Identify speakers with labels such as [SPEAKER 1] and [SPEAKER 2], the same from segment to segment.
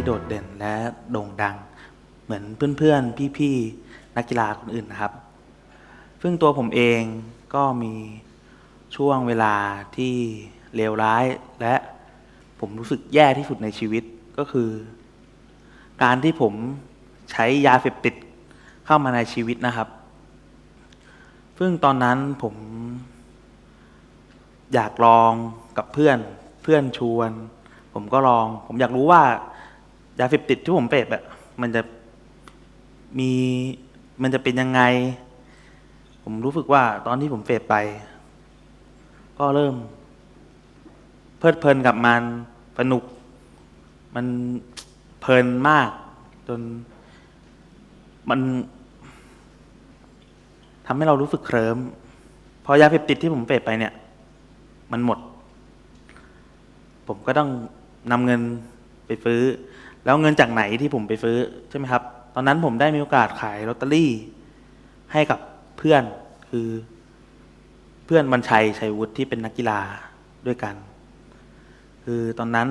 [SPEAKER 1] ที่โดดเด่นและโด่งดัง เหมือนเพื่อนๆ พี่ๆ นักกีฬาคนอื่นนะครับ ซึ่งตัวผมเองก็มีช่วงเวลาที่เลวร้ายและผมรู้สึกแย่ที่สุดในชีวิตก็คือ การที่ผมใช้ยาเสพติดเข้ามาในชีวิตนะครับ ซึ่งตอนนั้นผมอยากลองกับเพื่อนเพื่อนชวน ผมก็ลอง ผมอยากรู้ว่า ยาเสพติดที่ผมเสพอะมันจะมีมันจะเป็นยังไง ผมรู้สึกว่าตอนที่ผมเสพไป ก็เริ่ม เพลิดเพลินกับมันสนุก มันเพลินมาก จน มันทำให้เรารู้สึกเคลิ้มพอยาเสพติดที่ผมเสพไปเนี่ย มันหมด ผมก็ต้องนำเงินไปซื้อ แล้วเงินจากไหนที่ผมไปซื้อใช่ไหมครับ ตอนนั้นผมได้มีโอกาสขายลอตเตอรี่ ให้กับเพื่อนคือ เพื่อนบรรชัยชัยวุฒิที่เป็นนักกีฬาด้วยกัน คือตอนนั้น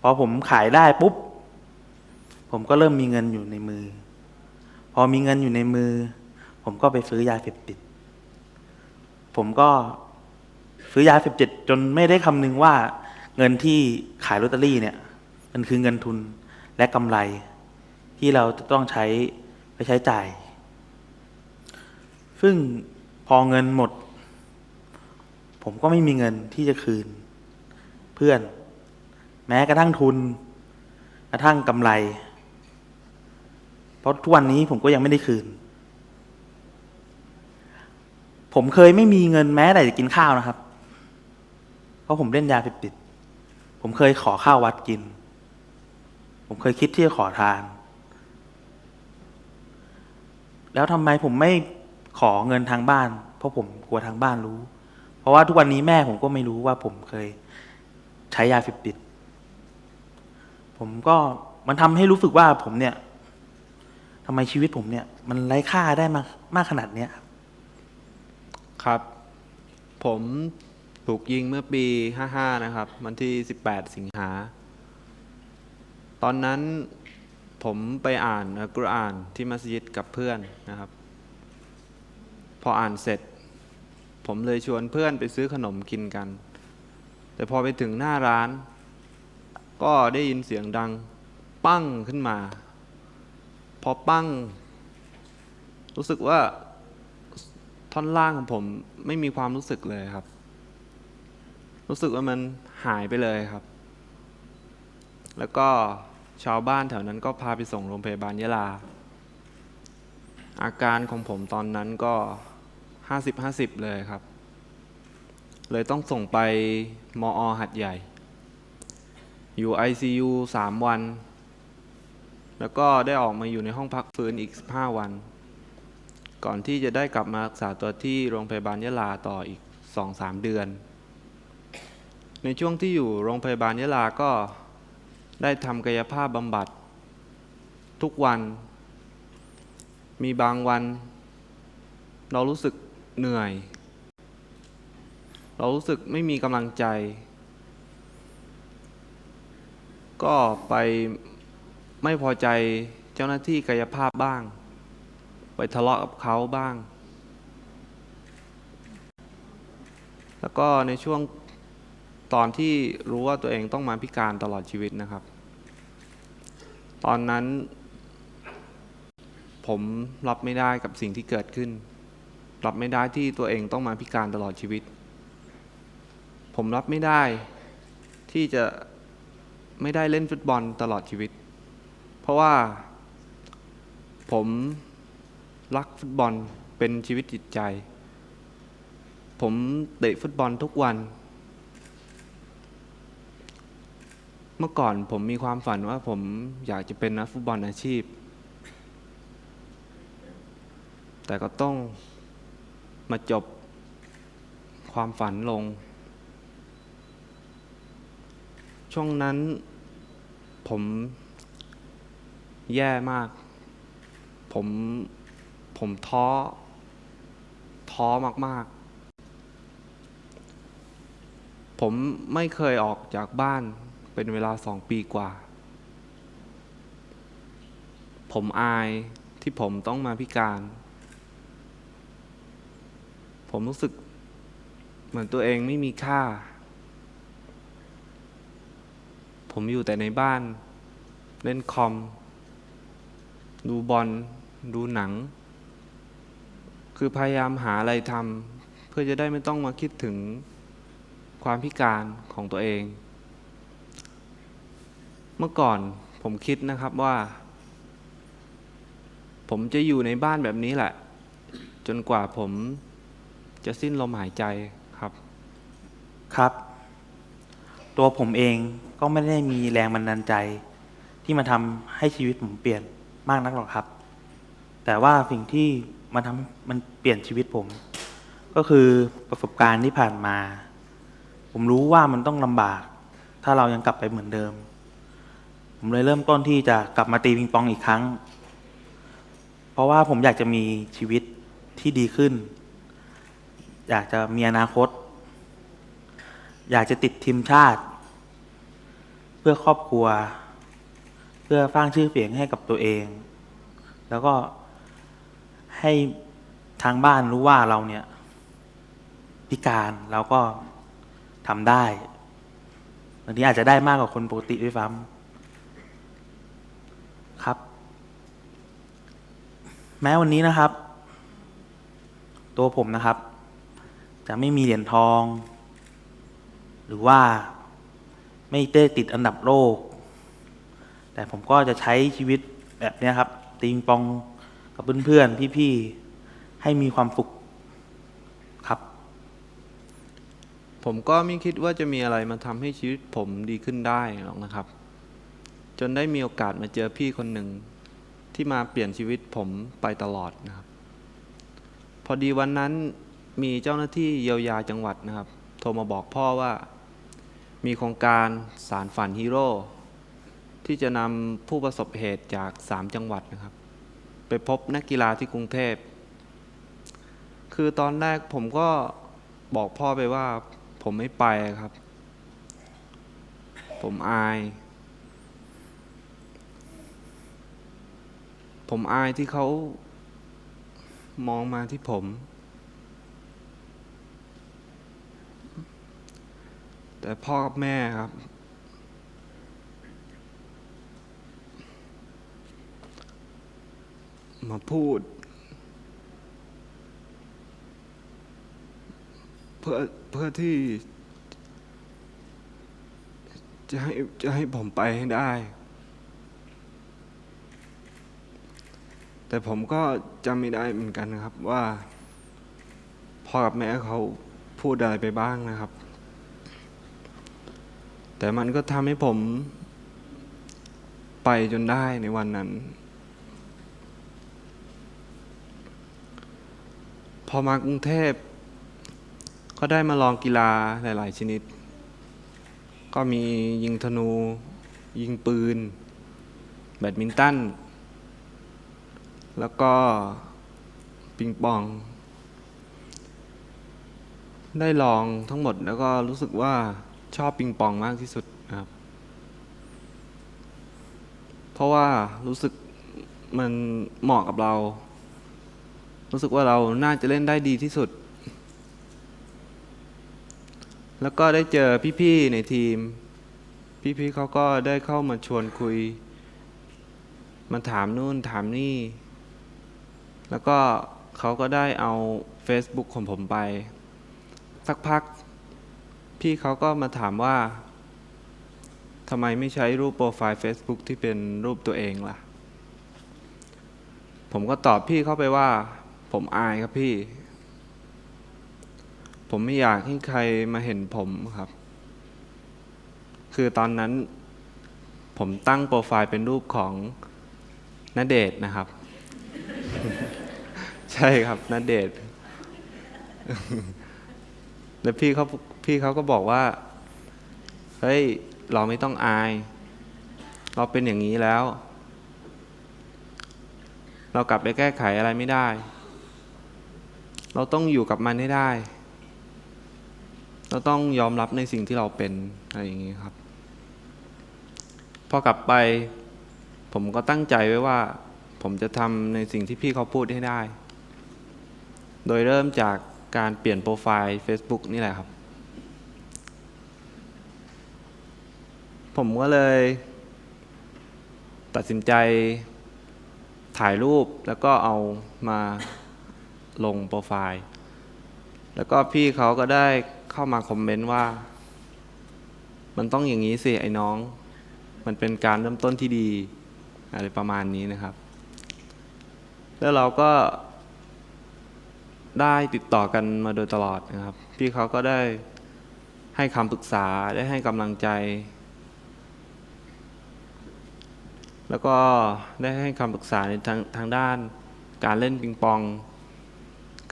[SPEAKER 1] พอผมขายได้ปุ๊บ ผมก็เริ่มมีเงินอยู่ในมือ พอมีเงินอยู่ในมือ ผมก็ไปซื้อยาเสพติด ผมก็ซื้อยาเสพติดจนไม่ได้คำนึงว่าเงินที่ขายลอตเตอรี่เนี่ย มันคือเงินทุน และกำไรที่เราจะต้องใช้ไปใช้จ่าย ซึ่งพอเงินหมด ผมก็ไม่มีเงินที่จะคืน เพื่อน แม้กระทั่งทุน กระทั่งกำไร เพราะทุกวันนี้ผมก็ยังไม่ได้คืน ผมเคยไม่มีเงินแม้แต่จะกินข้าวนะครับ เพราะผมเล่นยาเสพติด ผมเคยขอข้าววัดกิน ผมเคยคิดที่จะขอทาน แล้วทำไมผมไม่ขอเงินทางบ้าน เพราะผมกลัวทางบ้านรู้ เพราะว่าทุกวันนี้แม่ผมก็ไม่รู้ว่าผมเคยใช้ยาเสพติด ผมก็มันทำให้รู้สึกว่าผมเนี่ยทำไมชีวิตผมเนี่ย มันไร้ค่าได้มากมากขนาดเนี้ยครับ
[SPEAKER 2] ครับผมถูกยิงเมื่อปี 55 นะครับ วันที่ 18 สิงหา ตอนนั้นผมไปอ่านอัลกุรอานที่มัสยิดกับเพื่อนนะครับ พออ่านเสร็จ ผมเลยชวนเพื่อนไปซื้อขนมกินกัน แต่พอไปถึงหน้าร้าน ก็ได้ยินเสียงดังปั้งขึ้นมา พอปั้ง รู้สึกว่าท่อนล่างของผมไม่มีความรู้สึกเลยครับ รู้สึกว่ามันหายไปเลยครับ แล้วก็ ชาวบ้านแถวนั้นก็พาไปส่งโรงพยาบาลยะลา อาการของผมตอนนั้นก็ห้าสิบห้าสิบเลยครับ เลยต้องส่งไปมอหัดใหญ่ อยู่ ICU สามวัน แล้วก็ได้ออกมาอยู่ในห้องพักฟื้นอีก15วัน ก่อนที่จะได้กลับมารักษาตัวที่โรงพยาบาลยะลาต่ออีก2-3เดือน ในช่วงที่อยู่โรงพยาบาลยะลาก็ ได้ทำกายภาพบำบัด ทุกวัน มีบางวัน เรารู้สึกเหนื่อย เรารู้สึกไม่มีกำลังใจ ก็ไปไม่พอใจเจ้าหน้าที่กายภาพบ้าง ไปทะเลาะกับเขาบ้าง แล้วก็ในช่วงตอนที่รู้ว่าตัวเองต้องมาพิการตลอดชีวิตนะครับ ตอนนั้น ผมรับไม่ได้กับสิ่งที่เกิดขึ้น รับไม่ได้ที่ตัวเองต้องมาพิการตลอดชีวิต ผมรับไม่ได้ที่จะไม่ได้เล่นฟุตบอลตลอดชีวิต เพราะว่าผมรักฟุตบอลเป็นชีวิตจิตใจ ผมเตะฟุตบอลทุกวัน เมื่อก่อนผมมีความฝันว่าผมอยากจะเป็นนักฟุตบอลอาชีพ แต่ก็ต้องมาจบความฝันลง ช่วงนั้นผมแย่มาก ผมผมท้อ ท้อมาก ๆ ผมไม่เคยออกจากบ้าน เป็นเวลาสองปีกว่า ผมอายที่ผมต้องมาพิการ ผมรู้สึก เหมือนตัวเองไม่มีค่า ผมอยู่แต่ในบ้าน เล่นคอม ดูบอล ดูหนัง คือพยายามหาอะไรทำเพื่อจะได้ไม่ต้องมาคิดถึงความพิการของตัวเอง มื่อก่อนผมคิดนะครับว่า ผมจะอยู่ในบ้านแบบนี้แหละ จนกว่าผมจะสิ้นลมหายใจครับ
[SPEAKER 1] ครับ ตัวผมเองก็ไม่ได้มีแรงบันดาลใจ ที่มาทำให้ชีวิตผมเปลี่ยนมากนักหรอกครับ แต่ว่าสิ่งที่มาทำมันเปลี่ยนชีวิตผม ก็คือประสบการณ์ที่ผ่านมา ผมรู้ว่ามันต้องลำบาก ถ้าเรายังกลับไปเหมือนเดิม ผมเลยเริ่มต้นที่จะกลับมาตีปิงปองอีกครั้ง เพราะว่าผมอยากจะมีชีวิตที่ดีขึ้น อยากจะมีอนาคต อยากจะติดทีมชาติ เพื่อครอบครัว เพื่อสร้างชื่อเสียงให้กับตัวเอง แล้วก็ให้ทางบ้านรู้ว่าเราเนี่ย พิการเราก็ทำได้บางทีอาจจะได้มากกว่าคนปกติด้วยซ้ำครับ แม้วันนี้นะครับ ตัวผมนะครับ จะไม่มีเหรียญทอง หรือว่าไม่ได้ติดอันดับโลก แต่ผมก็จะใช้ชีวิตแบบนี้ครับ ตีปิงปองกับเพื่อนๆพี่ๆให้มีความสุขครับ
[SPEAKER 2] ผมก็ไม่คิดว่าจะมีอะไรมาทำให้ชีวิตผมดีขึ้นได้หรอกนะครับ จนได้มีโอกาสมาเจอพี่คนหนึ่ง ที่มาเปลี่ยนชีวิตผมไปตลอดนะครับ พอดีวันนั้นมีเจ้าหน้าที่เยียวยาจังหวัดนะครับ โทรมาบอกพ่อว่ามีโครงการสารฝันฮีโร่ที่จะนำผู้ประสบเหตุจากสามจังหวัดนะครับ ไปพบนักกีฬาที่กรุงเทพ คือตอนแรกผมก็บอกพ่อไปว่าผมไม่ไปครับ ผมอาย ผมอายที่เขามองมาที่ผม แต่พ่อกับแม่ครับ มาพูด เพื่อเพื่อที่ จะให้จะให้ผมไปให้ได้ แต่ผมก็จำไม่ได้เหมือนกันนะครับว่าพ่อกับแม่เขาพูดอะไรไปบ้างนะครับ แต่มันก็ทำให้ผมไปจนได้ในวันนั้น พอมากรุงเทพ ก็ได้มาลองกีฬาหลาย ๆ ชนิด ก็มียิงธนู ยิงปืน แบดมินตัน แล้วก็ปิงปอง ได้ลองทั้งหมดแล้วก็รู้สึกว่าชอบปิงปองมากที่สุดนะครับ เพราะว่ารู้สึกมันเหมาะกับเรา รู้สึกว่าเราน่าจะเล่นได้ดีที่สุด แล้วก็ได้เจอพี่ๆในทีม พี่ๆเขาก็ได้เข้ามาชวนคุย มาถามนู่นถามนี่ แล้วก็เขาก็ได้เอา Facebook ของผมไป สักพัก พี่เขาก็มาถามว่าทำไมไม่ใช้รูปโปรไฟล์ Facebook ที่เป็นรูปตัวเองล่ะ ผมก็ตอบพี่เขาไปว่า ผมอายครับพี่ ผมไม่อยากให้ใครมาเห็นผมครับ คือตอนนั้น ผมตั้งโปรไฟล์เป็นรูปของนเดชน์นะครับ ใช่ครับนเดชน์แล้วพี่เขาพี่เขาก็บอกว่าเฮ้ยเราไม่ต้องอาย เราเป็นอย่างนี้แล้ว เรากลับไปแก้ไขอะไรไม่ได้ เราต้องอยู่กับมันให้ได้ เราต้องยอมรับในสิ่งที่เราเป็นอะไรอย่างนี้ครับพอกลับไป ผมก็ตั้งใจไว้ว่า ผมจะทำในสิ่งที่พี่เขาพูดให้ได้ โดยเริ่มจากการเปลี่ยนโปรไฟล์ Facebook นี่แหละครับ ผมก็เลย ตัดสินใจถ่ายรูปแล้วก็เอามาลงโปรไฟล์ แล้วก็พี่เขาก็ได้เข้ามาคอมเมนต์ว่า มันต้องอย่างนี้สิไอ้น้อง มันเป็นการเริ่มต้นที่ดี อะไรประมาณนี้นะครับ แล้วเราก็ ได้ติดต่อกันมาโดยตลอดนะครับ พี่เขาก็ได้ให้คำปรึกษาได้ให้กำลังใจ แล้วก็ได้ให้คำปรึกษาในทางทางด้านการเล่นปิงปอง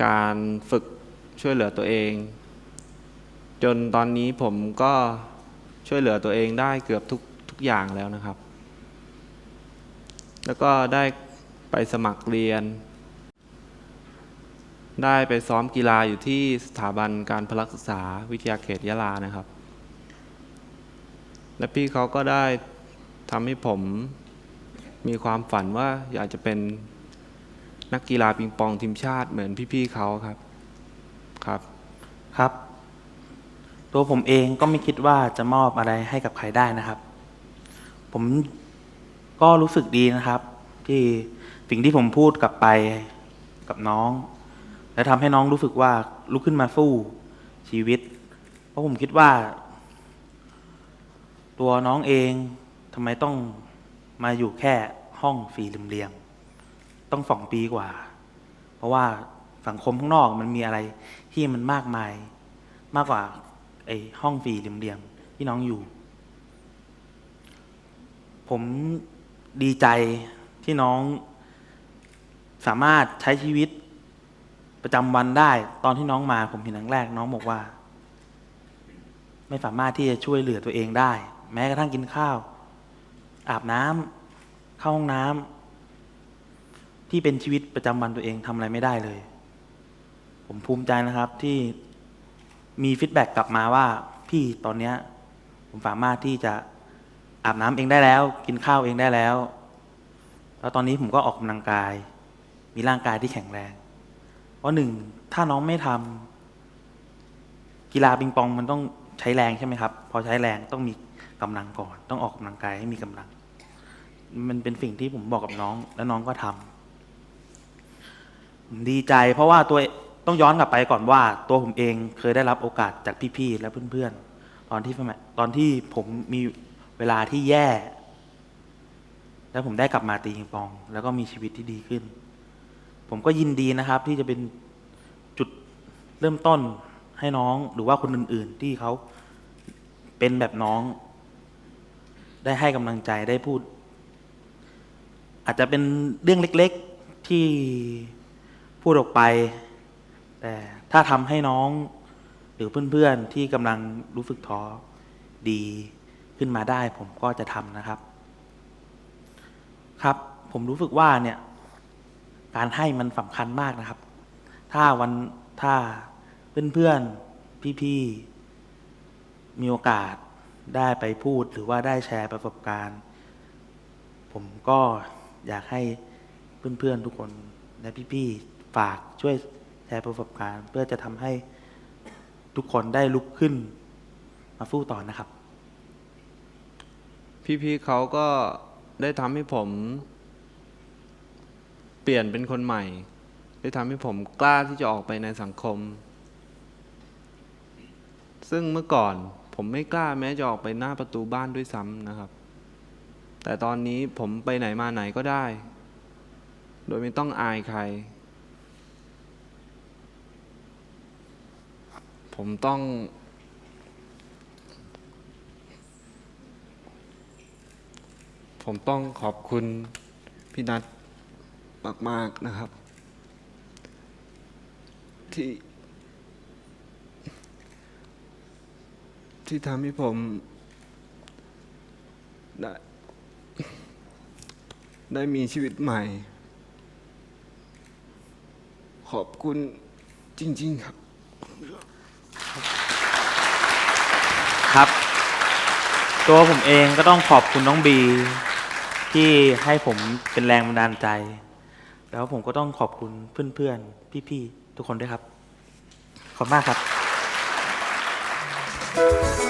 [SPEAKER 2] การฝึกช่วยเหลือตัวเอง จนตอนนี้ผมก็ช่วยเหลือตัวเองได้เกือบทุกทุกอย่างแล้วนะครับ แล้วก็ได้ไปสมัครเรียน ได้ไปซ้อมกีฬาอยู่ที่สถาบันการพละศึกษาวิทยาเขตยะลานะครับ และพี่เขาก็ได้ทำให้ผมมีความฝันว่าอยากจะเป็นนักกีฬาปิงปองทีมชาติเหมือนพี่ๆเขาครับครับ
[SPEAKER 1] ครับ ตัวผมเองก็ไม่คิดว่าจะมอบอะไรให้กับใครได้นะครับ ผมก็รู้สึกดีนะครับ ที่สิ่งที่ผมพูดกลับไปกับน้อง และทำให้น้องรู้สึกว่าลุกขึ้นมาสู้ชีวิต เพราะผมคิดว่า ตัวน้องเองทำไมต้องมาอยู่แค่ห้องสี่เหลี่ยมต้องสองปีกว่า เพราะว่าสังคมข้างนอกมันมีอะไรที่มันมากมาย มากกว่าไอ้ห้องสี่เหลี่ยมที่น้องอยู่ ผมดีใจที่น้องสามารถใช้ชีวิต ประจำวันได้ ตอนที่น้องมาผมเห็นครั้งแรก น้องบอกว่า ไม่สามารถที่จะช่วยเหลือตัวเองได้ แม้กระทั่งกินข้าว อาบน้ำเข้าห้องน้ำที่เป็นชีวิตประจำวันตัวเองทำอะไรไม่ได้เลย ผมภูมิใจนะครับที่มีฟีดแบ็กกลับมาว่า พี่ตอนเนี้ย ผมสามารถที่จะอาบน้ำเองได้แล้ว กินข้าวเองได้แล้ว แล้วตอนนี้ผมก็ออกกำลังกาย มีร่างกายที่แข็งแรง เพราะหนึ่งถ้าน้องไม่ทำกีฬาปิงปองมันต้องใช้แรงใช่ไหมครับ พอใช้แรงต้องมีกำลังก่อน ต้องออกกำลังกายให้มีกำลัง มันเป็นสิ่งที่ผมบอกกับน้อง แล้วน้องก็ทำผมดีใจ เพราะว่าตัวต้องย้อนกลับไปก่อนว่า ตัวผมเองเคยได้รับโอกาสจากพี่ๆและเพื่อนๆ ตอนที่ตอนที่ผมมีเวลาที่แย่ แล้วผมได้กลับมาตีปิงปอง แล้วก็มีชีวิตที่ดีขึ้น ผมก็ยินดีนะครับที่จะเป็นจุดเริ่มต้นให้น้องหรือว่าคนอื่น ๆ ที่เขาเป็นแบบน้อง ได้ให้กำลังใจได้พูด อาจจะเป็นเรื่องเล็ก ๆที่พูดออกไป แต่ถ้าทำให้น้อง หรือเพื่อน ๆ ที่กำลังรู้สึกท้อดีขึ้นมาได้ ผมก็จะทำนะครับ ครับ ผมรู้สึกว่าเนี่ย การให้มันสำคัญมากนะครับ ถ้าวันถ้าเพื่อนๆพี่ๆมีโอกาสได้ไปพูดหรือว่าได้แชร์ประสบการณ์ ผมก็อยากให้เพื่อนๆทุกคนและพี่ๆฝากช่วยแชร์ประสบการณ์ เพื่อจะทำให้ทุกคนได้ลุกขึ้นมาสู้ต่อนะครับ
[SPEAKER 2] พี่ๆเขาก็ได้ทำให้ผม เปลี่ยนเป็นคนใหม่ได้ทำให้ผมกล้าที่จะออกไปในสังคม ซึ่งเมื่อก่อนผมไม่กล้าแม้จะออกไปหน้าประตูบ้านด้วยซ้ำนะครับ แต่ตอนนี้ผมไปไหนมาไหนก็ได้ โดยไม่ต้องอายใคร ผมต้องผมต้องขอบคุณพี่นัท มาก ๆ นะครับ ที่ที่ทำให้ผมได้ได้มีชีวิตใหม่ ขอบคุณจริง ๆ ครับ
[SPEAKER 1] ครับ ตัวผมเองก็ต้องขอบคุณน้องบี ที่ให้ผมเป็นแรงบันดาลใจ แล้วผมก็ต้องขอบคุณเพื่อนๆ พี่ๆ ทุกคนด้วยครับ ขอบคุณมากครับ